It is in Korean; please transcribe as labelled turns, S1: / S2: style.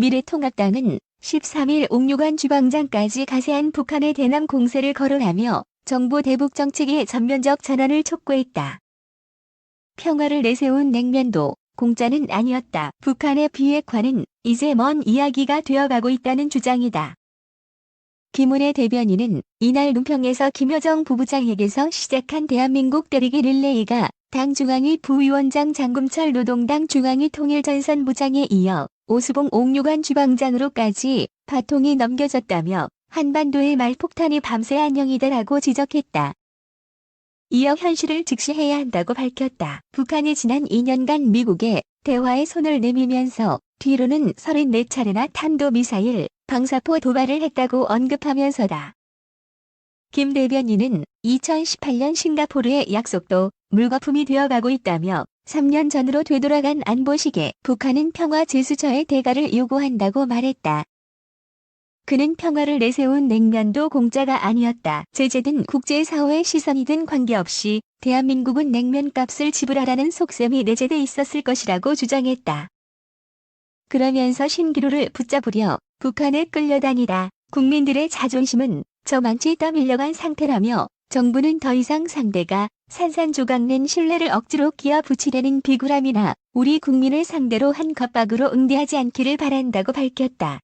S1: 미래통합당은 13일 옥류관 주방장까지 가세한 북한의 대남 공세를 거론하며 정부 대북 정책의 전면적 전환을 촉구했다. 평화를 내세운 냉면도 공짜는 아니었다. 북한의 비핵화는 이제 먼 이야기가 되어가고 있다는 주장이다. 김은혜 대변인은 이날 논평에서 김여정 부부장에게서 시작한 대한민국 때리기 릴레이가 당 중앙위 부위원장 장금철 노동당 중앙위 통일전선 부장에 이어 오수봉 옥류관 주방장으로까지 바통이 넘겨졌다며 한반도의 말폭탄이 밤새 안녕이다라고 지적했다. 이어 현실을 직시해야 한다고 밝혔다. 북한이 지난 2년간 미국에 대화에 손을 내밀면서 뒤로는 34차례나 탄도미사일, 방사포 도발을 했다고 언급하면서다. 김 대변인은 2018년 싱가포르의 약속도 물거품이 되어가고 있다며 3년 전으로 되돌아간 안보식에 북한은 평화 제수처의 대가를 요구한다고 말했다. 그는 평화를 내세운 냉면도 공짜가 아니었다. 제재든 국제사회의 시선이든 관계없이 대한민국은 냉면값을 지불하라는 속셈이 내재돼 있었을 것이라고 주장했다. 그러면서 신기루를 붙잡으려 북한에 끌려다니다 국민들의 자존심은 저만치 떠밀려간 상태라며 정부는 더 이상 상대가 산산조각낸 신뢰를 억지로 끼어 붙이려는 비굴함이나 우리 국민을 상대로 한 겁박으로 응대하지 않기를 바란다고 밝혔다.